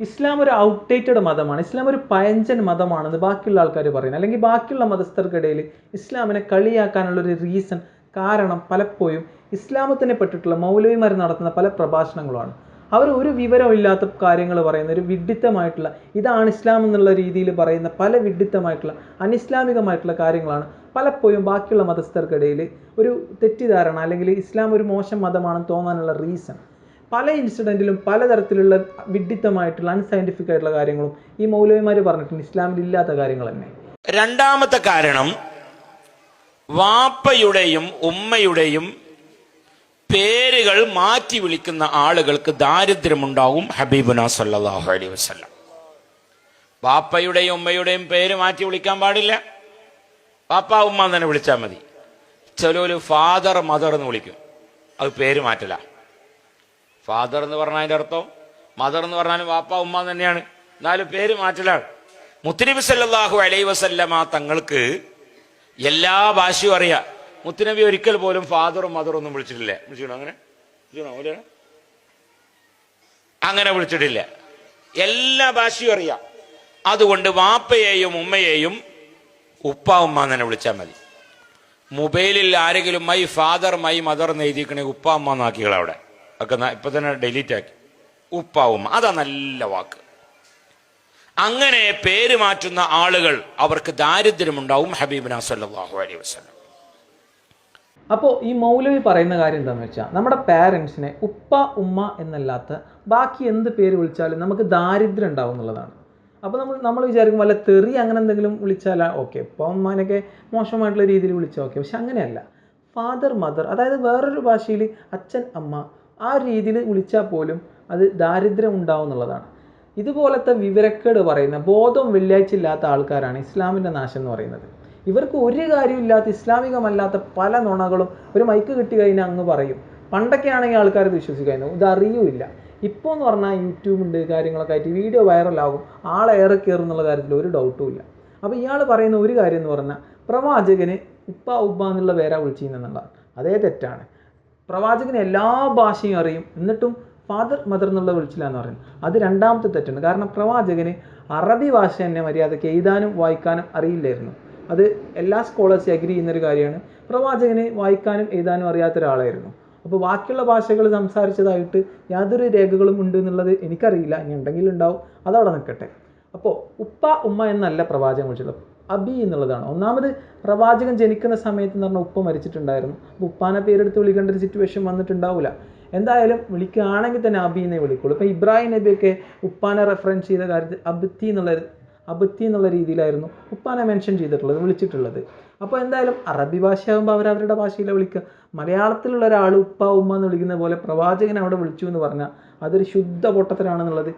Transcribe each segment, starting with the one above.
ഇസ്ലാം ഒരു ഔട്ട്ഡേറ്റഡ് മതമാണ്. ഇസ്ലാം ഒരു പഴഞ്ചൻ മതമാണെന്ന് ബാക്കിയുള്ള ആൾക്കാർ പറയുന്നത് അല്ലെങ്കിൽ ബാക്കിയുള്ള മതസ്ഥർക്കിടയിൽ ഇസ്ലാമിനെ കളിയാക്കാനുള്ള ഒരു റീസൺ കാരണം പലപ്പോഴും ഇസ്ലാമത്തിനെ പറ്റിയിട്ടുള്ള മൗലവിമാർ നടത്തുന്ന പല പ്രഭാഷണങ്ങളുമാണ്. അവർ ഒരു വിവരമില്ലാത്ത കാര്യങ്ങൾ പറയുന്ന ഒരു വിഡിത്തമായിട്ടുള്ള ഇതാണ് ഇസ്ലാം എന്നുള്ള രീതിയിൽ പറയുന്ന പല വിഡിത്തമായിട്ടുള്ള അനിസ്ലാമികമായിട്ടുള്ള കാര്യങ്ങളാണ് പലപ്പോഴും ബാക്കിയുള്ള മതസ്ഥർക്കിടയിൽ ഒരു തെറ്റിദ്ധാരണ അല്ലെങ്കിൽ ഇസ്ലാം ഒരു മോശം മതമാണെന്ന് തോന്നാനുള്ള റീസൺ പല ഇൻസിഡന്റിലും പലതരത്തിലുള്ള വിഡിത്തമായിട്ടുള്ള അൺസയന്റിഫിക് ആയിട്ടുള്ള കാര്യങ്ങളും ഈ മൗലവിമാർ പറഞ്ഞിട്ടുണ്ട്. ഇസ്ലാമിൽ ഇല്ലാത്ത കാര്യങ്ങൾ തന്നെ. രണ്ടാമത്തെ കാരണം വാപ്പയുടെയും ഉമ്മയുടെയും പേരുകൾ മാറ്റി വിളിക്കുന്ന ആളുകൾക്ക് ദാരിദ്ര്യമുണ്ടാവും ഹബീബുന സല്ലാഹു അലൈഹി വസല്ലം. വാപ്പയുടെയും ഉമ്മയുടെയും പേര് മാറ്റി വിളിക്കാൻ പാടില്ല. പാപ്പ ഉമ്മ തന്നെ വിളിച്ചാൽ മതി. ചിലവര് ഫാദർ മദർ എന്ന് വിളിക്കും. അത് പേര് മാറ്റല. ഫാദർ എന്ന് പറഞ്ഞാൽ അതിന്റെ അർത്ഥം. മദർ എന്ന് പറഞ്ഞാലും വാപ്പ ഉമ്മ തന്നെയാണ്. എന്നാലും പേര് മാറ്റലാണ്. മുത്തുനബി സല്ലാഹു അലൈ വസല്ലമ തങ്ങൾക്ക് എല്ലാ ഭാഷയും അറിയാം. മുത്തുനബി ഒരിക്കൽ പോലും ഫാദറും മദറും ഒന്നും വിളിച്ചിട്ടില്ല. വിളിച്ചിട്ടുണ്ടോ അങ്ങനെ? വിളിച്ചിട്ടുണ്ടോ? മൗലിയാണ്? അങ്ങനെ വിളിച്ചിട്ടില്ല. എല്ലാ ഭാഷയും അറിയാം. അതുകൊണ്ട് വാപ്പയെയും ഉമ്മയെയും ഉപ്പ ഉമ്മ തന്നെ വിളിച്ചാൽ മതി. മൊബൈലിൽ ആരെങ്കിലും മൈ ഫാദർ മൈ മദർ എന്ന് എഴുതിക്കണേ ഉപ്പ ഉമ്മ നാക്കികളവിടെ ഒക്കെ ഇപ്പൊ തന്നെ ഡെലീറ്റ് ആക്കി. ഉപ്പാവും അതാ നല്ല വാക്ക്. അങ്ങനെ പേര് മാറ്റുന്ന ആളുകൾ അവർക്ക് ദാരിദ്ര്യമുണ്ടാവും ഹബീബിന സല്ലല്ലാഹു അലൈഹി വസ്ലം അപ്പോൾ ഈ മൗലവി പറയുന്ന കാര്യം എന്താണെന്ന് വെച്ചാൽ നമ്മുടെ പാരൻസിനെ ഉപ്പ ഉമ്മ എന്നല്ലാത്ത ബാക്കി എന്ത് പേര് വിളിച്ചാലും നമുക്ക് ദാരിദ്ര്യം ഉണ്ടാവും എന്നുള്ളതാണ്. അപ്പോൾ നമ്മൾ നമ്മൾ വിചാരിക്കും വല്ല തെറി അങ്ങനെ എന്തെങ്കിലും വിളിച്ചാൽ ഓക്കെ ഉപ്പ ഉമ്മാനൊക്കെ മോശമായിട്ടുള്ള രീതിയിൽ വിളിച്ചാൽ ഓക്കെ പക്ഷെ അങ്ങനെയല്ല. ഫാദർ മദർ അതായത് വേറൊരു ഭാഷയിൽ അച്ഛൻ അമ്മ ആ രീതിയിൽ വിളിച്ചാൽ പോലും അത് ദാരിദ്ര്യം ഉണ്ടാവും എന്നുള്ളതാണ്. ഇതുപോലത്തെ വിവരക്കേട് പറയുന്ന ബോധം വെള്ളിയാഴ്ച ഇല്ലാത്ത ആൾക്കാരാണ് ഇസ്ലാമിന്റെ നാശം എന്ന് പറയുന്നത്. ഇവർക്ക് ഒരു കാര്യമില്ലാത്ത ഇസ്ലാമികമല്ലാത്ത പല നുണകളും ഒരു മൈക്ക് കിട്ടി കഴിഞ്ഞാൽ അങ്ങ് പറയും. പണ്ടൊക്കെ ആണെങ്കിൽ ആൾക്കാർ ഇത് വിശ്വസിക്കായിരുന്നു. ഇപ്പോൾ എന്ന് പറഞ്ഞാൽ യൂട്യൂബ് ഉണ്ട് കാര്യങ്ങളൊക്കെ ആയിട്ട് വീഡിയോ വൈറലാകും ആളേറെ കയറും എന്നുള്ള കാര്യത്തിൽ ഒരു ഡൗട്ടും ഇല്ല. അപ്പോൾ ഇയാൾ പറയുന്ന ഒരു കാര്യം എന്ന് പറഞ്ഞാൽ പ്രവാചകന് ഉപ്പ ഉപ്പ എന്നുള്ള പേരാ വിളിച്ചിരുന്നുള്ളതാണ് അതേ തെറ്റാണ്. പ്രവാചകന് എല്ലാ ഭാഷയും അറിയും. എന്നിട്ടും ഫാദർ മദർ എന്നുള്ള വിളിച്ചില്ല എന്ന് പറയുന്നത് അത് രണ്ടാമത്തെ തെറ്റാണ്. കാരണം പ്രവാചകന് അറബി ഭാഷ തന്നെ മര്യാദയ്ക്ക് എഴുതാനും വായിക്കാനും അറിയില്ലായിരുന്നു. അത് എല്ലാ സ്കോളേഴ്സും അഗ്രി ചെയ്യുന്നൊരു കാര്യമാണ്. പ്രവാചകന് വായിക്കാനും എഴുതാനും അറിയാത്ത ഒരാളായിരുന്നു. അപ്പോൾ ബാക്കിയുള്ള ഭാഷകൾ സംസാരിച്ചതായിട്ട് യാതൊരു രേഖകളും ഉണ്ട് എന്നുള്ളത് എനിക്കറിയില്ല. ഇനി ഉണ്ടെങ്കിൽ ഉണ്ടാവും അതവിടെ നിൽക്കട്ടെ. അപ്പോൾ ഉപ്പ ഉമ്മ എന്നല്ല പ്രവാചകം വിളിച്ചത് അബി എന്നുള്ളതാണ്. ഒന്നാമത് പ്രവാചകൻ ജനിക്കുന്ന സമയത്ത് എന്ന് പറഞ്ഞാൽ ഉപ്പ മരിച്ചിട്ടുണ്ടായിരുന്നു. അപ്പോൾ ഉപ്പാനെ പേരെടുത്ത് വിളിക്കേണ്ട ഒരു സിറ്റുവേഷൻ വന്നിട്ടുണ്ടാവില്ല എന്തായാലും വിളിക്കുകയാണെങ്കിൽ തന്നെ അബി എന്നേ വിളിക്കുള്ളൂ. ഇപ്പോൾ ഇബ്രാഹിം നബിയൊക്കെ ഉപ്പാനെ റെഫറൻസ് ചെയ്ത കാര്യത്തിൽ അബ്തി എന്നുള്ള അബത്തി എന്നുള്ള രീതിയിലായിരുന്നു ഉപ്പാനെ മെൻഷൻ ചെയ്തിട്ടുള്ളത് വിളിച്ചിട്ടുള്ളത്. അപ്പോൾ എന്തായാലും അറബി ഭാഷയാകുമ്പോൾ അവരുടെ ഭാഷയിലെ വിളിക്കുക. മലയാളത്തിലുള്ള ഒരാൾ ഉപ്പ ഉമ്മ എന്ന് വിളിക്കുന്ന പോലെ പ്രവാചകൻ അവിടെ വിളിച്ചു എന്ന് പറഞ്ഞാൽ അതൊരു ശുദ്ധ പൊട്ടത്തരാണെന്നുള്ളത്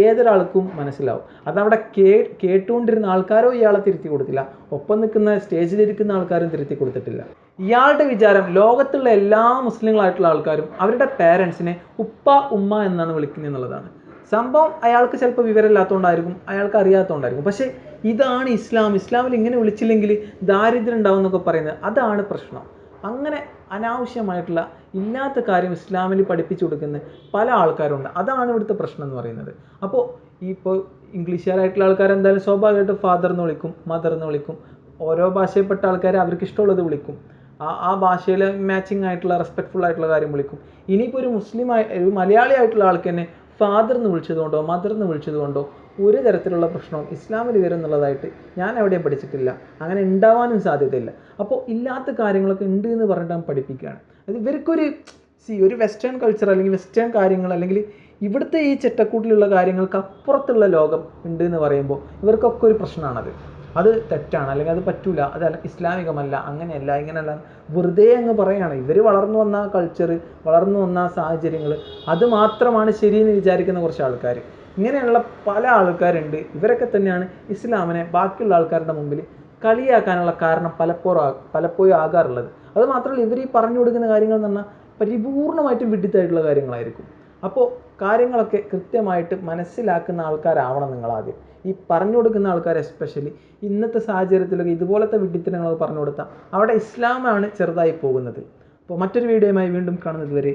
ഏതൊരാൾക്കും മനസ്സിലാവും. അതവിടെ കേ കേട്ടുകൊണ്ടിരുന്ന ആൾക്കാരോ ഇയാളെ തിരുത്തി കൊടുത്തില്ല. ഒപ്പം നിൽക്കുന്ന സ്റ്റേജിലിരിക്കുന്ന ആൾക്കാരും തിരുത്തി കൊടുത്തിട്ടില്ല. ഇയാളുടെ വിചാരം ലോകത്തുള്ള എല്ലാ മുസ്ലിങ്ങളായിട്ടുള്ള ആൾക്കാരും അവരുടെ പേരൻസിനെ ഉപ്പ ഉമ്മ എന്നാണ് വിളിക്കുന്നത് എന്നുള്ളതാണ്. സംഭവം അയാൾക്ക് ചിലപ്പോൾ വിവരമില്ലാത്തതുകൊണ്ടായിരിക്കും അയാൾക്ക് അറിയാത്തതുകൊണ്ടായിരിക്കും പക്ഷേ ഇതാണ് ഇസ്ലാം. ഇസ്ലാമിൽ ഇങ്ങനെ വിളിച്ചില്ലെങ്കിൽ ദാരിദ്ര്യം ഉണ്ടാവും എന്നൊക്കെ പറയുന്നത് അതാണ് പ്രശ്നം. അങ്ങനെ അനാവശ്യമായിട്ടുള്ള ഇല്ലാത്ത കാര്യം ഇസ്ലാമിൽ പഠിപ്പിച്ചു കൊടുക്കുന്ന പല ആൾക്കാരുണ്ട്. അതാണ് ഇവിടുത്തെ പ്രശ്നം എന്ന് പറയുന്നത്. അപ്പോൾ ഇപ്പോൾ ഇംഗ്ലീഷുകാരായിട്ടുള്ള ആൾക്കാർ എന്തായാലും സ്വാഭാവികമായിട്ടും ഫാദർ എന്ന് വിളിക്കും മദർ എന്ന് വിളിക്കും. ഓരോ ഭാഷയിൽപ്പെട്ട ആൾക്കാരെ അവർക്ക് ഇഷ്ടമുള്ളത് വിളിക്കും. ആ ആ ഭാഷയിൽ മാച്ചിങ് ആയിട്ടുള്ള റെസ്പെക്ട്ഫുൾ ആയിട്ടുള്ള കാര്യം വിളിക്കും. ഇനിയിപ്പോൾ ഒരു മുസ്ലിം ഒരു മലയാളി ആയിട്ടുള്ള ആൾക്ക് തന്നെ ഫാദർ എന്ന് വിളിച്ചതുകൊണ്ടോ മദർ എന്ന് വിളിച്ചതുകൊണ്ടോ ഒരു തരത്തിലുള്ള പ്രശ്നവും ഇസ്ലാമിൽ വരുന്നുള്ളതായിട്ട് ഞാൻ എവിടെയും പഠിച്ചിട്ടില്ല. അങ്ങനെ ഉണ്ടാവാനും സാധ്യതയില്ല. അപ്പോൾ ഇല്ലാത്ത കാര്യങ്ങളൊക്കെ ഉണ്ട് എന്ന് പറഞ്ഞിട്ട് ഞാൻ പഠിപ്പിക്കുകയാണ്. അത് ഇവർക്കൊരു സി ഒരു വെസ്റ്റേൺ കൾച്ചർ അല്ലെങ്കിൽ വെസ്റ്റേൺ കാര്യങ്ങൾ അല്ലെങ്കിൽ ഇവിടുത്തെ ഈ ചെറ്റക്കൂട്ടിലുള്ള കാര്യങ്ങൾക്ക് അപ്പുറത്തുള്ള ലോകം ഉണ്ട് എന്ന് പറയുമ്പോൾ ഇവർക്കൊക്കെ ഒരു പ്രശ്നമാണത്. അത് തെറ്റാണ് അല്ലെങ്കിൽ അത് പറ്റൂല അത് ഇസ്ലാമികമല്ല അങ്ങനെയല്ല ഇങ്ങനെയല്ല. വെറുതെ അങ്ങ് പറയുകയാണ് ഇവർ വളർന്നു വന്ന കൾച്ചർ വളർന്നു വന്ന സാഹചര്യങ്ങൾ അത് മാത്രമാണ് ശരിയെന്ന് വിചാരിക്കുന്ന കുറച്ച് ആൾക്കാർ ഇങ്ങനെയുള്ള പല ആൾക്കാരുണ്ട് ഇവരൊക്കെ തന്നെയാണ് ഇസ്ലാമിനെ ബാക്കിയുള്ള ആൾക്കാരുടെ മുമ്പിൽ കളിയാക്കാനുള്ള കാരണം പലപ്പോഴും പലപ്പോഴും ആകാറുള്ളത്. അത് മാത്രമല്ല ഇവർ ഈ പറഞ്ഞു കൊടുക്കുന്ന കാര്യങ്ങൾ എന്ന് പറഞ്ഞാൽ പരിപൂർണമായിട്ടും വിഡിത്തായിട്ടുള്ള കാര്യങ്ങളായിരിക്കും. അപ്പോൾ കാര്യങ്ങളൊക്കെ കൃത്യമായിട്ട് മനസ്സിലാക്കുന്ന ആൾക്കാരാവണം നിങ്ങൾ ആദ്യം ഈ പറഞ്ഞു കൊടുക്കുന്ന ആൾക്കാർ എസ്പെഷ്യലി ഇന്നത്തെ സാഹചര്യത്തിലൊക്കെ ഇതുപോലത്തെ വിഡിത്തരങ്ങളൊക്കെ പറഞ്ഞു കൊടുത്താൽ അവിടെ ഇസ്ലാമാണ് ചെറുതായി പോകുന്നത്. അപ്പോൾ മറ്റൊരു വീഡിയോയുമായി വീണ്ടും കാണുന്നത് വരെ